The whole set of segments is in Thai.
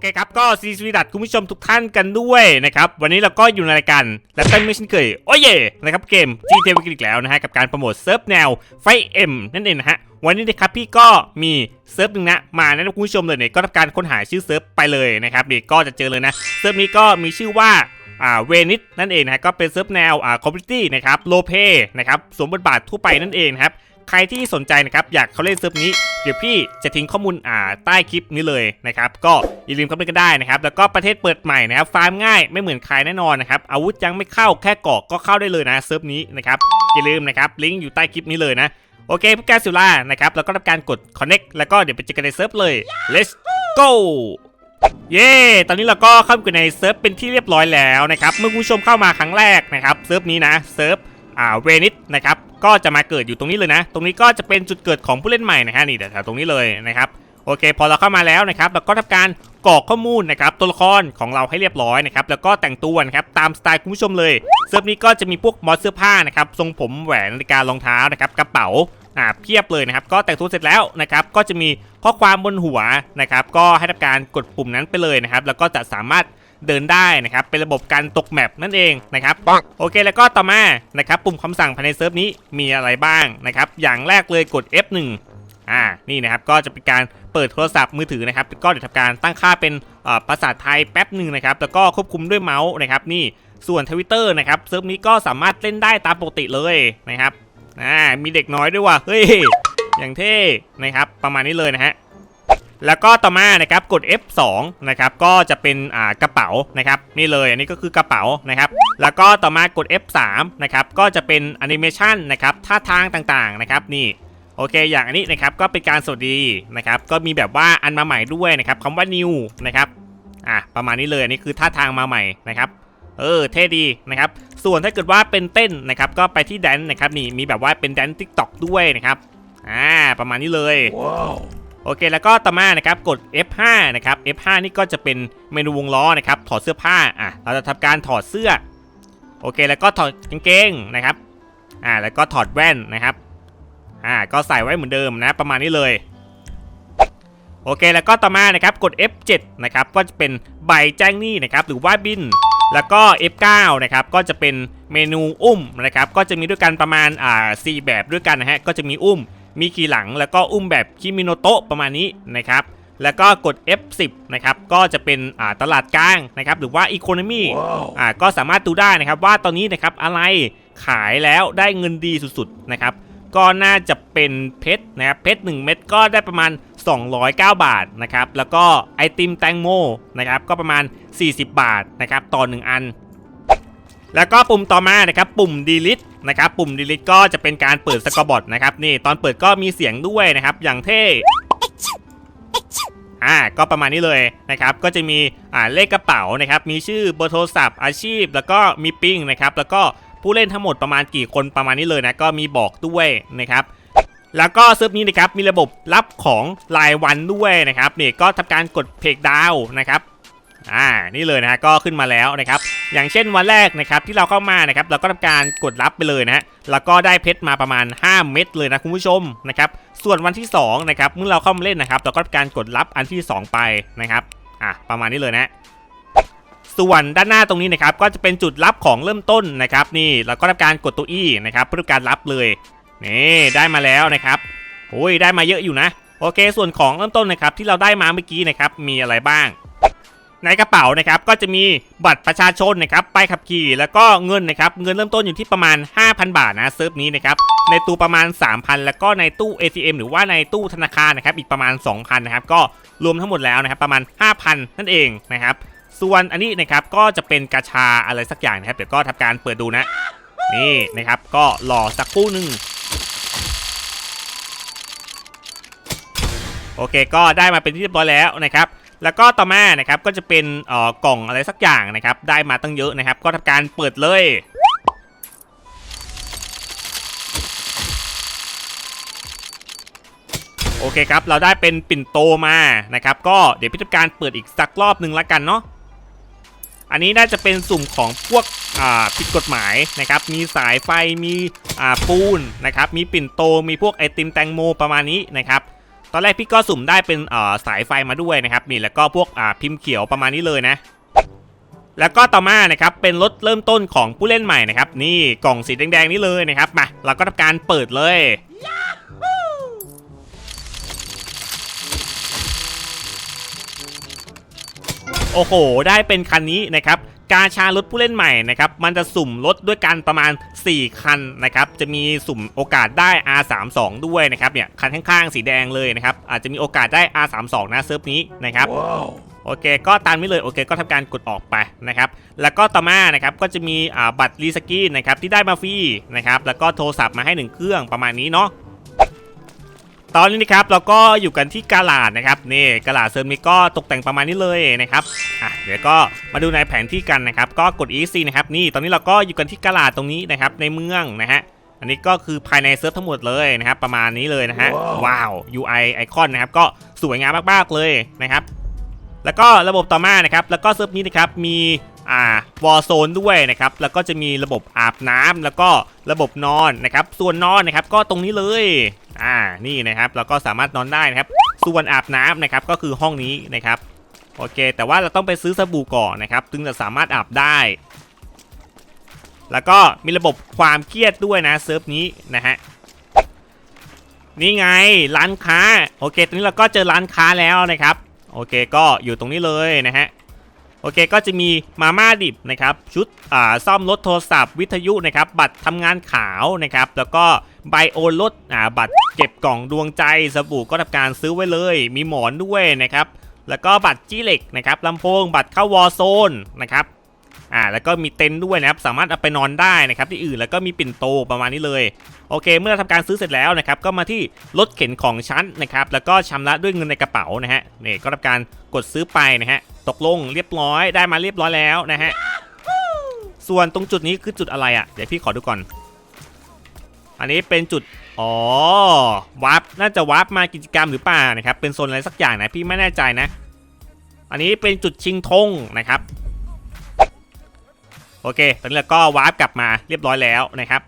เคครับก็ซีซีดัดคุณผู้ชมทุกท่านกันด้วยนะครับวันนี้เราก็อยู่ในรายการและตั้งไม่เช่นเคยโอ้ยเย่นะครับเกม GTA วิกอีกแล้วนะฮะกับการโปรโมทเซิร์ฟแนวไฟเอ็มนั่นเองนะฮะวันนี้นะครับพี่ก็มีเซิร์ฟหนึ่งนะมาแนะนำคุณผู้ชมเลยเนี่ยก็ทำการค้นหาชื่อเซิร์ฟไปเลยนะครับนี่ก็จะเจอเลยนะเซิร์ฟนี้ก็มีชื่อว่าอ่าเวนิสนั่นเองนะฮะก็เป็นเซิร์ฟแนวอ่าคอมพิวตี้นะครับโลเปนะครับสวมบทบาททั่วไปนั่นเองครับ ใครที่สนใจนะครับอยากเขาเล่นเซิร์ฟนี้เดี๋ยวพี่จะทิ้งข้อมูลอ่าใต้คลิปนี้เลยนะครับก็อย่าลืมเข้าไปกันได้นะครับแล้วก็ประเทศเปิดใหม่นะครับฟาร์มง่ายไม่เหมือนใครแน่นอนนะครับอาวุธยังไม่เข้าแค่เกาะก็เข้าได้เลยนะเซิร์ฟนี้นะครับอย่าลืมนะครับลิงก์อยู่ใต้คลิปนี้เลยนะโอเคพวกแกซิล่านะครับแล้วก็ทำการกด connect แล้วก็เดี๋ยวไปเจอกันในเซิร์ฟเลย let's go เย้ ตอนนี้เราก็เข้าไปในเซิร์ฟเป็นที่เรียบร้อยแล้วนะครับ เมื่อผู้ชมเข้ามาครั้งแรกนะครับ เซิร์ฟนี้นะ เซิร์ฟ อ่าเวนิสนะครับก็จะมาเกิดอยู่ตรงนี้เลยนะ ตรงนี้ก็จะเป็นจุดเกิดของผู้เล่นใหม่นะฮะนี่แถวตรงนี้เลยนะครับโอเค พอเราเข้ามาแล้วนะครับเราก็ทำการกรอกข้อมูลนะครับตัวละครของเราให้เรียบร้อยนะครับแล้วก็แต่งตัวนะครับตามสไตล์คุณผู้ชมเลยเซิร์ฟนี้ก็จะมีพวกมอสเสื้อผ้านะครับทรงผมแหวนนาฬิการองเท้านะครับกระเป๋าอ่าเพียบเลยนะครับก็แต่งตัวเสร็จแล้วนะครับก็จะมีข้อความบนหัวนะครับก็ให้ทำการกดปุ่มนั้นไปเลยนะครับแล้วก็จะสามารถ เดินได้นะครับเป็นระบบการตกแมปนั่นเองนะครับโอเคแล้วก็ต่อมานะครับปุ่มคำสั่งภายในเซิร์ฟนี้มีอะไรบ้างนะครับอย่างแรกเลยกด F1 อ่านี่นะครับก็จะเป็นการเปิดโทรศัพท์มือถือนะครับก็เดี๋ยวทำการตั้งค่าเป็นเอ่อภาษาไทยแป๊บหนึ่งนะครับแล้วก็ควบคุมด้วยเมาส์นะครับนี่ส่วนทวิตเตอร์นะครับเซิร์ฟนี้ก็สามารถเล่นได้ตามปกติเลยนะครับอ่ามีเด็กน้อยด้วยว่ะเฮ้ยอย่างเท่นะครับประมาณนี้เลยนะฮะ แล้วก็ต่อมานะครับกด F2 นะครับก็จะเป็นอ่ากระเป๋านะครับนี่เลยอันนี้ก็คือกระเป๋านะครับแล้วก็ต่อมากด F3 นะครับก็จะเป็นแอนิเมชันนะครับท่าทางต่างๆนะครับนี่โอเค อย่างอันนี้นะครับก็เป็นการสวัสดีนะครับก็มีแบบว่าอันมาใหม่ด้วยนะครับคำว่า new นะครับอะประมาณนี้เลยอันนี้คือท่าทางมาใหม่นะครับเออเท่ดีนะครับส่วนถ้าเกิดว่าเป็นเต้นนะครับก็ไปที่แดนนะครับนี่มีแบบว่าเป็นแดนทิกตอกด้วยนะครับอ่าประมาณนี้เลย โอเค แล้วก็ต่อมานะครับกด F5 นะครับ F5 นี่ก็จะเป็นเมนูวงล้อนะครับถอดเสื้อผ้าอะเราจะทำการถอดเสื้อโอเค แล้วก็ถอดกางเกงนะครับอ่าแล้วก็ถอดแว่นนะครับอ่าก็ใส่ไว้เหมือนเดิมนะประมาณนี้เลยโอเค แล้วก็ต่อมานะครับกด F7 นะครับก็จะเป็นใบแจ้งหนี้นะครับหรือว่าบิน แล้วก็ F9 นะครับก็จะเป็นเมนูอุ้มนะครับก็จะมีด้วยกันประมาณอ่า4แบบด้วยกันนะฮะก็จะมีอุ้ม มีขี่หลังแล้วก็อุ้มแบบคิมิโนโตะประมาณนี้นะครับแล้วก็กด F10 นะครับ ก็จะเป็นอ่าตลาดกลางนะครับ หรือว่า Economy อ่าก็สามารถดูได้นะครับว่าตอนนี้นะครับอะไรขายแล้วได้เงินดีสุดๆนะครับ ก็น่าจะเป็นเพชรนะครับเพชร1เม็ดก็ได้ประมาณ 209 บาทนะครับ แล้วก็ไอติมแตงโมนะครับ ก็ประมาณ 40 บาทนะครับต่อ 1 อัน แล้วก็ปุ่มต่อมานะครับปุ่ม delete นะครับปุ่ม delete ก็จะเป็นการเปิดสกอร์บอร์ดนะครับนี่ตอนเปิดก็มีเสียงด้วยนะครับ อย่างเท่อ่าก็ประมาณนี้เลยนะครับก็จะมีอ่าเลขกระเป๋านะครับมีชื่อเบอร์โทรศัพท์อาชีพ แล้วก็มีปิ้งนะครับแล้วก็ผู้เล่นทั้งหมดประมาณกี่คนประมาณนี้เลยนะก็มีบอกด้วยนะครับแล้วก็เซิร์ฟนี้นะครับมีระบบรับของรายวันด้วยนะครับนี่ก็ทำการกดเพกดาวนะครับ อ่านี่เลยนะฮะก็ขึ้นมาแล้วนะครับอย่างเช่นวันแรกนะครับที่เราเข้ามานะครับเราก็ทำการกดรับไปเลยนะฮะแล้วก็ได้เพชรมาประมาณ 5 เม็ดเลยนะคุณผู้ชมนะครับส่วนวันที่2นะครับเมื่อเราเข้ามาเล่นนะครับ เราก็ทำการกดรับอันที่ 2 ไปนะครับอะประมาณนี้เลยนะส่วนด้านหน้าตรงนี้นะครับก็จะเป็นจุดรับของเริ่มต้นนะครับ นี่เราก็ทำการกดตัว E นะครับเพื่อการรับเลยนี่ได้มาแล้วนะครับโอ้ยได้มาเยอะอยู่นะ โอเค ส่วนของเริ่มต้นนะครับที่เราได้มาเมื่อกี้นะครับมีอะไรบ้าง ในกระเป๋านะครับก็จะมีบัตรประชาชนนะครับไปขับขี่แล้วก็เงินนะครับเงินเริ่มต้นอยู่ที่ประมาณ 5,000 บาทนะเซิร์ฟนี้นะครับในตู้ประมาณ 3,000 แล้วก็ในตู้ ATM หรือว่าในตู้ธนาคารนะครับอีกประมาณ 2,000นะครับก็รวมทั้งหมดแล้วนะครับประมาณ 5,000 นั่นเองนะครับส่วนอันนี้นะครับก็จะเป็นกาชาอะไรสักอย่างนะครับเดี๋ยวก็ทำการเปิดดูนะนี่นะครับก็รอสักครู่หนึ่งโอเคก็ได้มาเป็นที่เรียบร้อยแล้วนะครับ แล้วก็ต่อมานะครับก็จะเป็นเอ่อกล่องอะไรสักอย่างนะครับ ได้มาตั้งเยอะนะครับ ก็ทำการเปิดเลยโอเคครับ เราได้เป็นปิ่นโตมานะครับ ก็เดี๋ยวพิธีการเปิดอีกสักรอบหนึ่งละกันเนาะอันนี้น่าจะเป็นสุ่มของพวกอ่าผิดกฎหมายนะครับ มีสายไฟมีอ่าปูนนะครับ มีปิ่นโต มีพวกไอติมแตงโมประมาณนี้นะครับ ตอนแรกพี่ก็สุ่มได้เป็นสายไฟมาด้วยนะครับนี่แล้วก็พวกพิมพ์เขียวประมาณนี้เลยนะ แล้วก็ต่อมานะครับเป็นรถเริ่มต้นของผู้เล่นใหม่นะครับนี่กล่องสีแดงๆนี่เลยนะครับมาเราก็ทำการเปิดเลย โอ้โห ได้เป็นคันนี้นะครับ กาชารถผู้เล่นใหม่นะครับมันจะสุ่มรถด้วยกันประมาณ 4 คันนะครับจะมีสุ่มโอกาสได้ R32 ด้วยนะครับเนี่ยคันข้างๆ สีแดงเลยนะครับอาจจะมีโอกาสได้ R32 นะเซิร์ฟนี้นะครับโอเค ก็ตามนี้เลยโอเคก็ทำการกดออกไปนะครับ แล้วก็ต่อมานะครับก็จะมีอ่าบัตรรีสกินนะครับที่ได้มาฟรีนะครับแล้วก็โทรศัพท์มาให้หนึ่งเครื่องประมาณนี้เนาะตอนนี้นะครับเราก็อยู่กันที่กาลาดนะครับนี่กาลาดเซิร์ฟนี้ก็ตกแต่งประมาณนี้เลยนะครับอะ เดี๋ยวก็มาดูในแผนที่กันนะครับ ก็กด EC นะครับนี่ตอนนี้เราก็อยู่กันที่กาลาดตรงนี้นะครับในเมืองนะฮะอันนี้ก็คือภายในเซิร์ฟทั้งหมดเลยนะครับ ประมาณนี้เลยนะฮะว้าว UI ไอคอนนะครับก็สวยงามมากๆเลยนะครับ แล้วก็ระบบต่อมานะครับ แล้วก็เซิร์ฟนี้นะครับมีอ่าวอลโซนด้วยนะครับ แล้วก็จะมีระบบอาบน้ำแล้วก็ระบบนอนนะครับ ส่วนนอนนะครับก็ตรงนี้เลยอ่านี่นะครับเราก็สามารถนอนได้นะครับ ส่วนอาบน้ำนะครับก็คือห้องนี้นะครับ โอเค แต่ว่าเราต้องไปซื้อสบู่ก่อนนะครับถึงจะสามารถอาบได้ แล้วก็มีระบบความเครียดด้วยนะเซิร์ฟนี้นะฮะนี่ไงร้านค้าโอเคตอนนี้เราก็เจอร้านค้าแล้วนะครับ โอเคก็อยู่ตรงนี้เลยนะฮะโอเคก็จะมีมาม่าดิบนะครับชุดอ่าซ่อมรถโทรศัพท์วิทยุนะครับบัตรทำงานขาวนะครับแล้วก็ไบโอรถอ่าบัตรเก็บกล่องดวงใจสบู่ก็ทำการซื้อไว้เลย มีหมอนด้วยนะครับ แล้วก็บัตรจี้เหล็กนะครับลำโพงบัตรเข้าวอลโซนนะครับอ่าแล้วก็มีเต็นท์ด้วยนะครับสามารถเอาไปนอนได้นะครับที่อื่นแล้วก็มีปิ่นโตประมาณนี้เลยโอเค เมื่อทำการซื้อเสร็จแล้วนะครับก็มาที่รถเข็นของชั้นนะครับแล้วก็ชำระด้วยเงินในกระเป๋านะฮะนี่ก็ทำการกดซื้อไปนะฮะตกลงเรียบร้อยได้มาเรียบร้อยแล้วนะฮะส่วนตรงจุดนี้คือจุดอะไรอะ่ะเดี๋ยวพี่ขอดูก่อน อันนี้เป็นจุด อ๋อวาร์ปน่าจะวาร์ปมากิจกรรมหรือเปล่านะครับ เป็นโซนอะไรสักอย่างนะพี่ไม่แน่ใจนะ อันนี้เป็นจุดชิงธงนะครับ โอเค ตอนนี้เราก็วาร์ปกลับมาเรียบร้อยแล้วนะครับ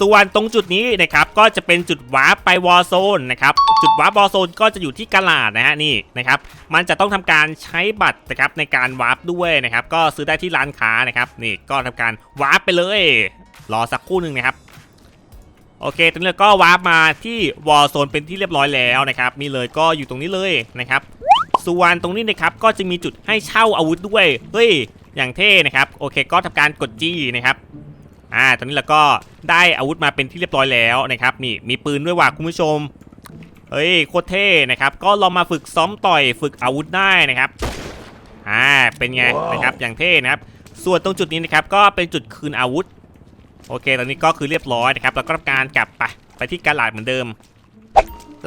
ส่วนตรงจุดนี้นะครับก็จะเป็นจุดวาร์ปไปวอลโซนนะครับจุดวาร์ปวอลโซนก็จะอยู่ที่กาลาดนะฮะนี่นะครับมันจะต้องทำการใช้บัตรนะครับในการวาร์ปด้วยนะครับก็ซื้อได้ที่ร้านค้านะครับนี่ก็ทำการวาร์ปไปเลย รอสักครู่หนึ่งนะครับโอเคตอนนี้ก็วาร์ปมาที่วอลโซนเป็นที่เรียบร้อยแล้วนะครับนี่เลยก็อยู่ตรงนี้เลยนะครับส่วนตรงนี้นะครับก็จะมีจุดให้เช่าอาวุธด้วยเฮ้ยอย่างเท่นะครับโอเคก็ทำการกดจี้นะครับ อ่า ตอนนี้เราก็ได้อาวุธมาเป็นที่เรียบร้อยแล้วนะครับ นี่มีปืนด้วยว่ะคุณผู้ชม เฮ้ยโคตรเท่นะครับ ก็ลองมาฝึกซ้อมต่อยฝึกอาวุธได้นะครับ อ่า เป็นไงนะครับ อย่างเท่นะครับ ส่วนตรงจุดนี้นะครับ ก็เป็นจุดคืนอาวุธ โอเค ตอนนี้ก็คือเรียบร้อยนะครับแล้วก็ทำการกลับไปไปที่กาลาดเหมือนเดิม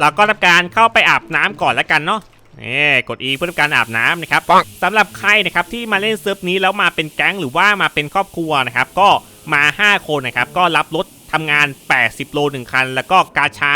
เราก็ทำการเข้าไปอาบน้ำก่อนแล้วกันเนาะนี่กด E เพื่อทำการอาบน้ำนะครับสำหรับใครนะครับที่มาเล่นเซิร์ฟนี้แล้วมาเป็นแก๊งหรือว่ามาเป็นครอบครัวนะครับ ก็ มา 5 คนนะครับก็รับรถทำงาน 80 โล 1 คัน แล้วก็กาชา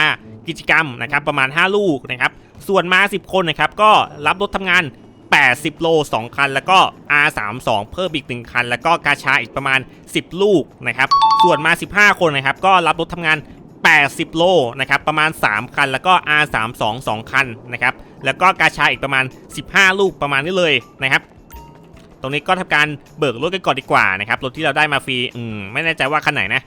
กิจกรรมนะครับประมาณ 5 ลูกนะครับส่วนมา 10 คนนะครับก็รับรถทำงาน 80 โล 2 คัน แล้วก็ R32 เพิ่มอีก 1 คัน แล้วก็กาชาอีกประมาณ 10 ลูกนะครับส่วนมา 15 คนนะครับก็รับรถทำงาน 80 โลนะครับประมาณ 3 คัน แล้วก็ R32 2 คันนะครับแล้วก็กาชาอีกประมาณ 15 ลูกประมาณนี้เลยนะครับ ตรงนี้ก็ทำการเบิกรถกันก่อนดีกว่านะครับรถที่เราได้มาฟรีอืมไม่แน่ใจว่าคันไหนนะ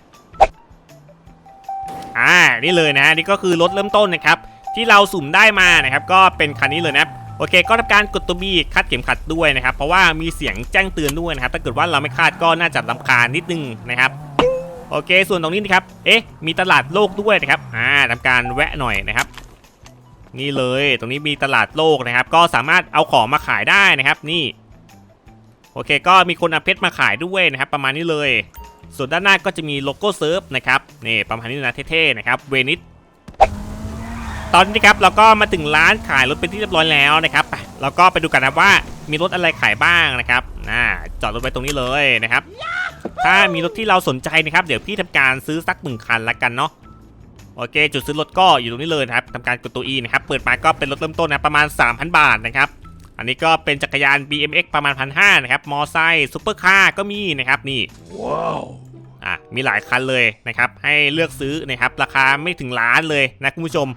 อ่านี่เลยนะนี่ก็คือรถเริ่มต้นนะครับที่เราสุ่มได้มานะครับก็เป็นคันนี้เลยนะโอเค ก็ทำการกดตัวบีคัดเข็มขัดด้วยนะครับ เพราะว่ามีเสียงแจ้งเตือนด้วยนะครับ ถ้าเกิดว่าเราไม่คาดก็น่าจะรำคาญนิดนึงนะครับโอเค ส่วนตรงนี้นะครับ เอ๊ะ มีตลาดโลกด้วยนะครับ อ่าทำการแวะหน่อยนะครับ นี่เลย ตรงนี้มีตลาดโลกนะครับ ก็สามารถเอาของมาขายได้นะครับ นี่ อเคก็มีคนเอาเพชรมาขายด้วยนะครับประมาณนี้เลย ส่วนด้านหน้าก็จะมีโลโก้เซิร์ฟนะครับนี่ประมาณนี้นะเท่ๆนะครับเวนิสตอนนี้ครับเราก็มาถึงร้านขายรถเป็นที่เรียบร้อยแล้วนะครับไปเราก็ไปดูกันนะว่ามีรถอะไรขายบ้างนะครับน่าจอดรถไว้ตรงนี้เลยนะครับ ถ้ามีรถที่เราสนใจนะครับ เดี๋ยวพี่ทำการซื้อสักหนึ่งคันละกันเนาะโอเค จุดซื้อรถก็อยู่ตรงนี้เลยนะครับทำการกดตัว E นะครับ เปิดมาก็เป็นรถเริ่มต้นนะประมาณ 3,000 บาทนะครับ อันนี้ก็เป็นจักรยาน BMX ประมาณ1,500นะครับ มอไซค์ซุปเปอร์คาร์ก็มีนะครับนี่ Wow. อะ มีหลายคันเลยนะครับ ให้เลือกซื้อนะครับ ราคาไม่ถึงล้านเลยนะคุณผู้ชม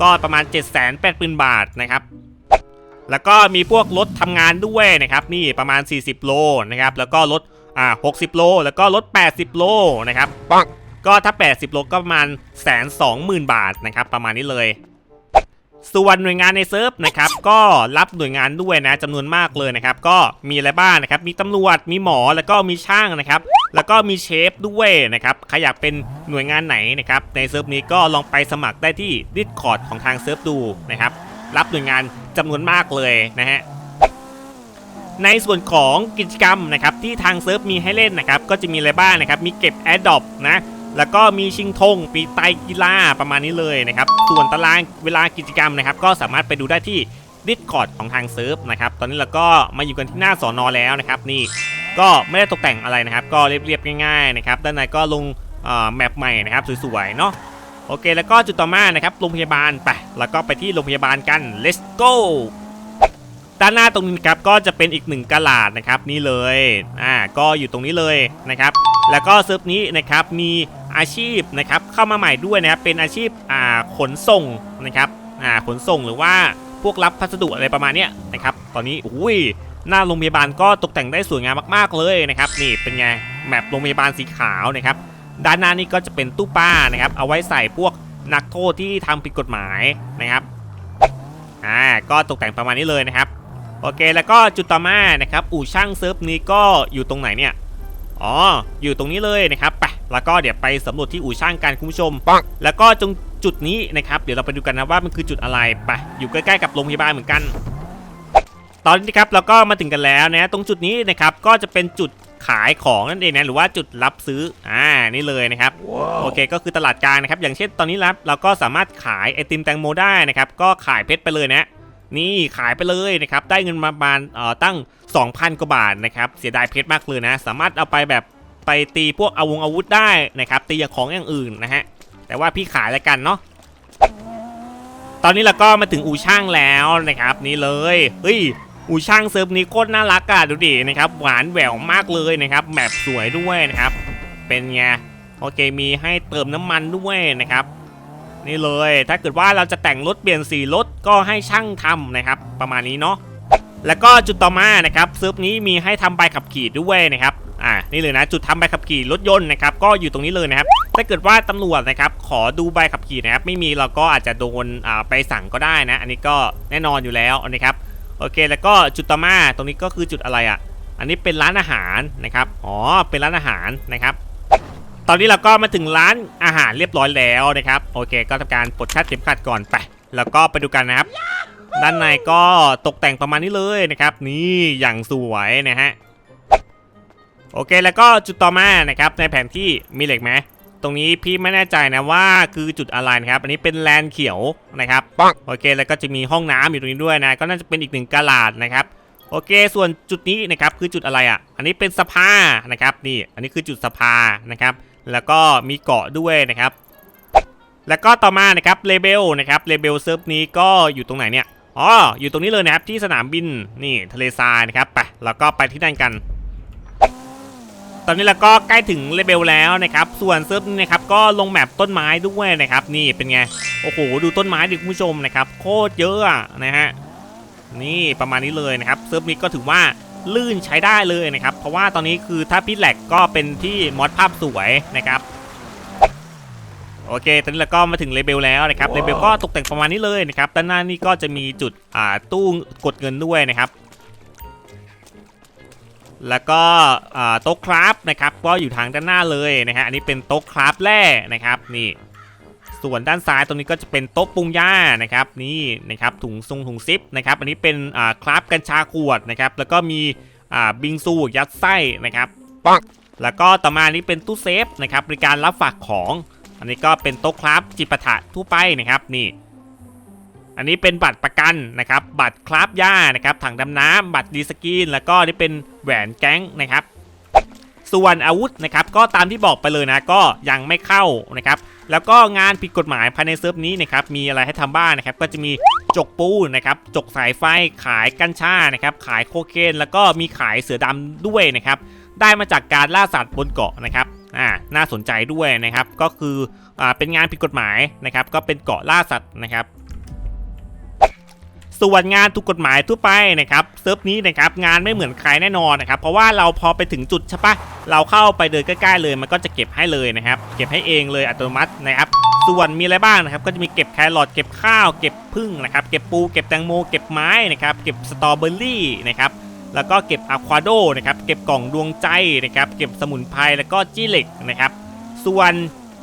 ก็ประมาณ 7 8 0 0 0 0 บาทนะครับแล้วก็มีพวกรถทำงานด้วยนะครับนี่ประมาณ 40 โลนะครับแล้วก็รถอ่า60 โล แล้วก็รถ 80 โลนะครับปังก็ถ้า 80 โลก็ประมาณแสนสองหมื่นบาทนะครับประมาณนี้เลย ส่วนหน่วยงานในเซิร์ฟนะครับก็รับหน่วยงานด้วยนะจำนวนมากเลยนะครับ ก็มีอะไรบ้างนะครับมีตำรวจมีหมอแล้วก็มีช่างนะครับ แล้วก็มีเชฟด้วยนะครับใครอยากเป็นหน่วยงานไหนนะครับในเซิร์ฟนี้ก็ลองไปสมัครได้ที่ Discord ของทางเซิร์ฟดูนะครับรับหน่วยงานจำนวนมากเลยนะฮะในส่วนของกิจกรรมนะครับที่ทางเซิร์ฟมีให้เล่นนะครับก็จะมีอะไรบ้างนะครับมีเก็บแอดดอปนะ แล้วก็มีชิงธงมีไตกีฬาประมาณนี้เลยนะครับ ส่วนตารางเวลากิจกรรมนะครับ ก็สามารถไปดูได้ที่ Discord ของทางเซิร์ฟนะครับ ตอนนี้เราก็มาอยู่กันที่หน้าสอนอแล้วนะครับ นี่ก็ไม่ได้ตกแต่งอะไรนะครับ ก็เรียบๆง่ายๆนะครับ ด้านในก็ลงเอ่อแมปใหม่นะครับสวยๆเนาะโอเค แล้วก็จุดต่อมานะครับโรงพยาบาลไปแล้วก็ไปที่โรงพยาบาลกัน let's go ด้านหน้าตรงนี้ครับก็จะเป็นอีกหนึ่งกะลาดนะครับนี่เลยอ่าก็อยู่ตรงนี้เลยนะครับ แล้วก็เซิร์ฟนี้นะครับมี อาชีพนะครับเข้ามาใหม่ด้วยนะครับเป็นอาชีพอ่าขนส่งนะครับอ่าขนส่งหรือว่าพวกรับพัสดุอะไรประมาณเนี้ยนะครับตอนนี้อุ้ยหน้าโรงพยาบาลก็ตกแต่งได้สวยงามมากๆเลยนะครับนี่เป็นไงแมปโรงพยาบาลสีขาวนะครับด้านหน้านี่ก็จะเป็นตู้ป้านะครับเอาไว้ใส่พวกนักโทษที่ทำผิดกฎหมายนะครับอ่าก็ตกแต่งประมาณนี้เลยนะครับโอเคแล้วก็จุดต่อมานะครับอู่ช่างเซิร์ฟนี้ก็อยู่ตรงไหนเนี่ยอ๋ออยู่ตรงนี้เลยนะครับไป แล้วก็เดี๋ยวไปสำรวจที่อู่ช่างกันคุณผู้ชมปังแล้วก็ตรงจุดนี้นะครับเดี๋ยวเราไปดูกันนะว่ามันคือจุดอะไรไปอยู่ใกล้ๆกับโรงพยาบาลเหมือนกัน ตอนนี้ครับเราก็มาถึงกันแล้วนะตรงจุดนี้นะครับก็จะเป็นจุดขายของนั่นเองนะหรือว่าจุดรับซื้ออ่านี่เลยนะครับโอเคก็คือตลาดกลางนะครับ อย่างเช่นตอนนี้รับเราก็สามารถขายไอติมแตงโมได้นะครับ ก็ขายเพชรไปเลยนะ นี่ขายไปเลยนะครับ ได้เงินมาประมาณเอ่อตั้ง 2,000 กว่าบาทนะครับ เสียดายเพชรมากเลยนะ สามารถเอาไปแบบ ไปตีพวกอาวงอาวุธได้นะครับตีอย่างของอย่างอื่นนะฮะแต่ว่าพี่ขายแล้วกันเนาะตอนนี้เราก็มาถึงอูช่างแล้วนะครับนี่เลยเฮ้ยอูช่างเซิร์ฟนี้โคตรน่ารักอะดูดินะครับหวานแหววมากเลยนะครับแมปสวยด้วยนะครับเป็นไงโอเคมีให้เติมน้ำมันด้วยนะครับ นี่เลยถ้าเกิดว่าเราจะแต่งรถเปลี่ยนสีรถก็ให้ช่างทำนะครับ ประมาณนี้เนาะแล้วก็จุดต่อมานะครับเซิร์ฟนี้มีให้ทำใบขับขี่ด้วยนะครับ อ่านี่เลยนะจุดทำใบขับขี่รถยนต์นะครับก็อยู่ตรงนี้เลยนะครับถ้าเกิดว่าตำรวจนะครับขอดูใบขับขี่นะครับไม่มีเราก็อาจจะโดนอ่าไปสั่งก็ได้นะ อันนี้ก็แน่นอนอยู่แล้วนะครับโอเคแล้วก็จุดต่อมาตรงนี้ก็คือจุดอะไรอะ อันนี้เป็นร้านอาหารนะครับอ๋อเป็นร้านอาหารนะครับ ตอนนี้เราก็มาถึงร้านอาหารเรียบร้อยแล้วนะครับโอเค ก็ทำการปลดคาดเข็มขัดก่อนไปแล้วก็ไปดูกันนะครับ ด้านในก็ตกแต่งประมาณนี้เลยนะครับ นี่อย่างสวยนะฮะ โอเคแล้วก็จุดต่อมานะครับในแผนที่มีเหล็กไหมตรงนี้พี่ไม่แน่ใจนะว่าคือจุดอะไรนะครับ อันนี้เป็นแลนเขียวนะครับปังโอเคแล้วก็จะมีห้องน้ำอยู่ตรงนี้ด้วยนะก็น่าจะเป็นอีกหนึ่งกาลาดนะครับโอเค ส่วนจุดนี้นะครับคือจุดอะไรอะ อันนี้เป็นสภานะครับนี่ อันนี้คือจุดสภานะครับ แล้วก็มีเกาะด้วยนะครับ แล้วก็ต่อมานะครับเลเบลนะครับเลเบลเซิร์ฟนี้ก็อยู่ตรงไหนเนี่ยอ๋ออยู่ตรงนี้เลยนะครับที่สนามบินนี่ทะเลทรายนะครับไปแล้วก็ไปที่นั่นกันต อนนี้เราก็ใกล้ถึงเลเบลแล้วนะครับ ส่วนเซิร์ฟนี้นะครับก็ลงแมปต้นไม้ด้วยนะครับ นี่เป็นไง โอ้โห ดูต้นไม้ดิคุณผู้ชมนะครับ โคตรเยอะอะนะฮะ นี่ประมาณนี้เลยนะครับ เซิร์ฟนี้ก็ถือว่าลื่นใช้ได้เลยนะครับ เพราะว่าตอนนี้คือถ้าพี่แหลกก็เป็นที่มอดภาพสวยนะครับโอเค ตอนนี้เราก็มาถึงเลเบลแล้วนะครับ เลเบลก็ตกแต่งประมาณนี้เลยนะครับ ด้านหน้านี่ก็จะมีจุดอ่าตู้กดเงินด้วยนะครับ แล้วก็โต๊ะคราฟนะครับก็อยู่ทางด้านหน้าเลยนะฮะอันนี้เป็นโต๊ะคราฟแร่นะครับนี่ส่วนด้านซ้ายตรงนี้ก็จะเป็นโต๊ะปรุงย่านะครับนี่นะครับถุงทรงถุงซิปนะครับอันนี้เป็นคราฟกัญชาขวดนะครับแล้วก็มีบิงซูยัดไส้นะครับปังแล้วก็ต่อมานี้เป็นตู้เซฟนะครับบริการรับฝากของ อันนี้ก็เป็นโต๊ะคราฟจิปาถะทั่วไปนะครับนี่ อันนี้เป็นบัตรประกันนะครับ บัตรคราฟย่านะครับ ถังดำน้ำบัตรดีสกินแล้วก็นี่เป็นแหวนแก๊งนะครับ ส่วนอาวุธนะครับ ก็ตามที่บอกไปเลยนะ ก็ยังไม่เข้านะครับ แล้วก็งานผิดกฎหมายภายในเซิร์ฟนี้นะครับ มีอะไรให้ทำบ้างนะครับ ก็จะมีจกปูนะครับ จกสายไฟ ขายกัญชา นะครับ ขายโคเคน แล้วก็มีขายเสือดำด้วยนะครับ ได้มาจากการล่าสัตว์บนเกาะนะครับอ่าน่าสนใจด้วยนะครับ ก็คืออ่าเป็นงานผิดกฎหมายนะครับ ก็เป็นเกาะล่าสัตว์นะครับ ส่วนงานถูกกฎหมายทั่วไปนะครับเซิร์ฟนี้นะครับงานไม่เหมือนใครแน่นอนนะครับเพราะว่าเราพอไปถึงจุดใช่ปะเราเข้าไปเดินใกล้ๆเลย มันก็จะเก็บให้เลยนะครับเก็บให้เองเลยอัตโนมัตินะครับส่วนมีอะไรบ้างนะครับก็จะมีเก็บแครอทเก็บข้าวเก็บพึ่งนะครับเก็บปูเก็บแตงโมเก็บไม้นะครับเก็บสตรอเบอรี่นะครับแล้วก็เก็บอะควาโดนะครับเก็บกล่องดวงใจนะครับเก็บสมุนไพรแล้วก็จี้เหล็กนะครับส่วน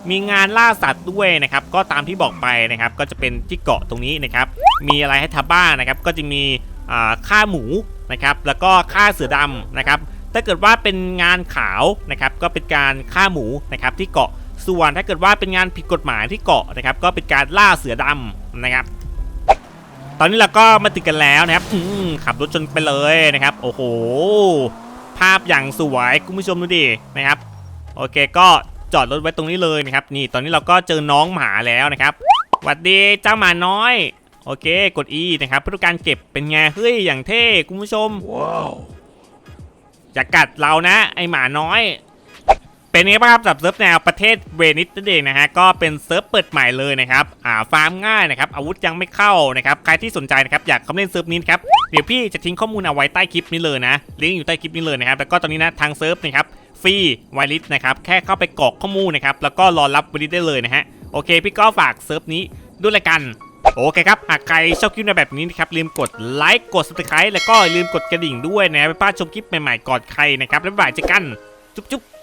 มีงานล่าสัตว์ด้วยนะครับ ก็ตามที่บอกไปนะครับ ก็จะเป็นที่เกาะตรงนี้นะครับ มีอะไรให้ทำบ้างนะครับ ก็จะมีอ่าฆ่าหมูนะครับ แล้วก็ฆ่าเสือดำนะครับ ถ้าเกิดว่าเป็นงานขาวนะครับ ก็เป็นการฆ่าหมูนะครับที่เกาะ ส่วนถ้าเกิดว่าเป็นงานผิดกฎหมายที่เกาะนะครับ ก็เป็นการล่าเสือดำนะครับ ตอนนี้เราก็มาติดกันแล้วนะครับขับรถชนไปเลยนะครับ โอ้โห ภาพอย่างสวยคุณผู้ชมดูดินะครับ โอเคก็ จอดรถไว้ตรงนี้เลยนะครับ นี่ตอนนี้เราก็เจอน้องหมาแล้วนะครับหวัดดีเจ้าหมาน้อย โอเค กด E นะครับเพื่อการเก็บเป็นไงเฮ้ยอย่างเท่คุณผู้ชมว้าวอย่ากัดเรานะ ไอหมาน้อย เป็นไงบ้างครับสับเซิร์ฟแนวประเทศเวนิสนั่นเองนะฮะก็เป็นเซิร์ฟเปิดใหม่เลยนะครับอ่าฟาร์มง่ายนะครับอาวุธยังไม่เข้านะครับใครที่สนใจนะครับอยากเข้ามาเล่นเซิร์ฟนี้นครับเดี๋ยวพี่จะทิ้งข้อมูลเอาไว้ใต้คลิปนี้เลยนะลิงก์อยู่ใต้คลิปนี้เลยนะครับแล้วก็ตอนนี้นะทางเซิร์ฟนะครับฟรีไวลิสนะครับแค่เข้าไปกรอกข้อมูลนะครับแล้วก็รอรับไวลิสได้เลยนะฮะโอเค พี่ก็ฝากเซิร์ฟนี้ด้วยละกันโอเคครับ หากใครชอบคลิปในแบบนี้นะครับลืมกดไลค์กด subscribe แล้วก็ลืมกดกระดิ่งด้วยนะครับเพื่อพลาดชมคลิปใหม่ๆก่อนใครนะครับ แล้วบ๊ายเจอกัน จุ๊บๆ